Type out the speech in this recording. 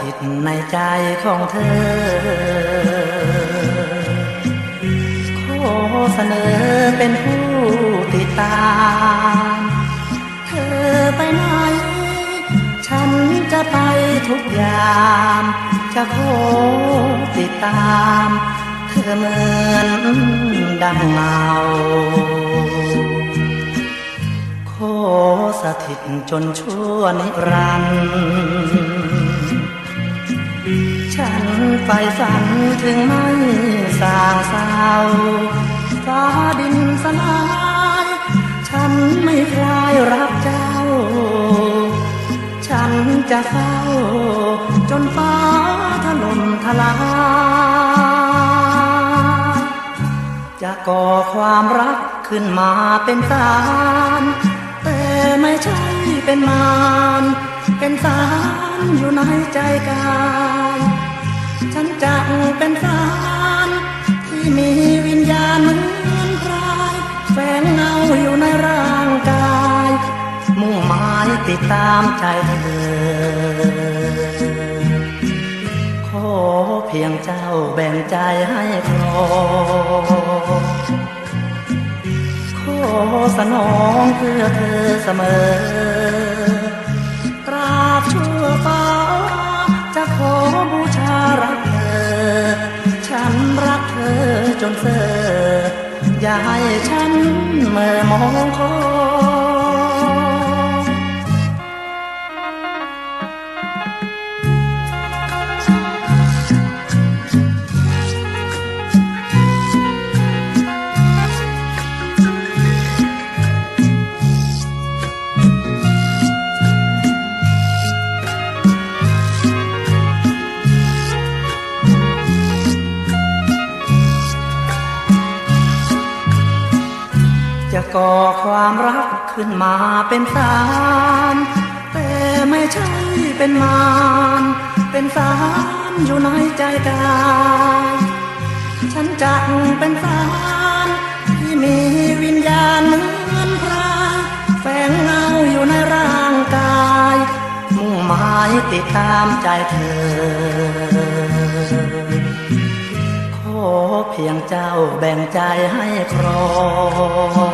ถิตในใจของเธอ ขอเสนอเป็นผู้ติดตาม เธอไปไหน ฉันจะไปทุกยาม จะขอติดตาม เธอเหมือนดังเงาขอสถิตจนชั่วนิรันดร์ ไฟฝันถึงไม่สางเศร้าฟ้าดินสลาย ฉันไม่คลายรักเจ้า ฉันจะเฝ้า จนฟ้าถล่มทลายจะก่อความรักขึ้นมาเป็นสารแต่ไม่ใช่เป็นมารเป็นสารอยู่ในใจกาย ฉันจะเป็นสารที่มีวิญญาณเหมือนพรายแฝงเงาอยู่ในร่างกาย มุ่งหมายติดตามใจเธอขอเพียงเจ้าแบ่งใจให้ครอขอสนองเพื่อเธอเสมอ จนเสออย่าให้ฉันเมื่อมองคอย จะก่อความรักขึ้นมาเป็นสารแต่ไม่ใช่เป็นมารเป็นสารอยู่ในใจกายฉันจะเป็นสารที่มีวิญญาณเหมือนพรายแฝงเงาอยู่ในร่างกาย มุ่งหมายติดตามใจเธอ ขอเพียงเจ้าแบ่งใจให้ครอง